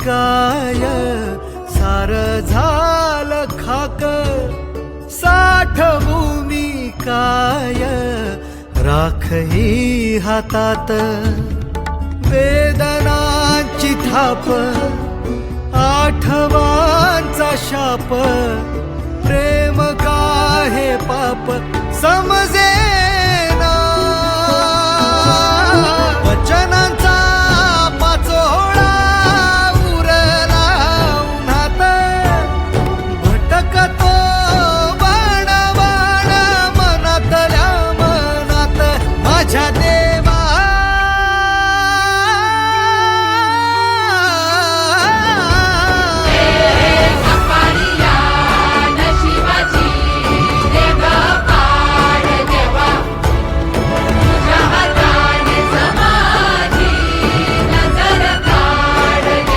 काय? सार झाल खाक. साठभूमी काय? राखही हातात. वेदनांची थाप. आठवांचा शाप. प्रेम का हे पाप? समजे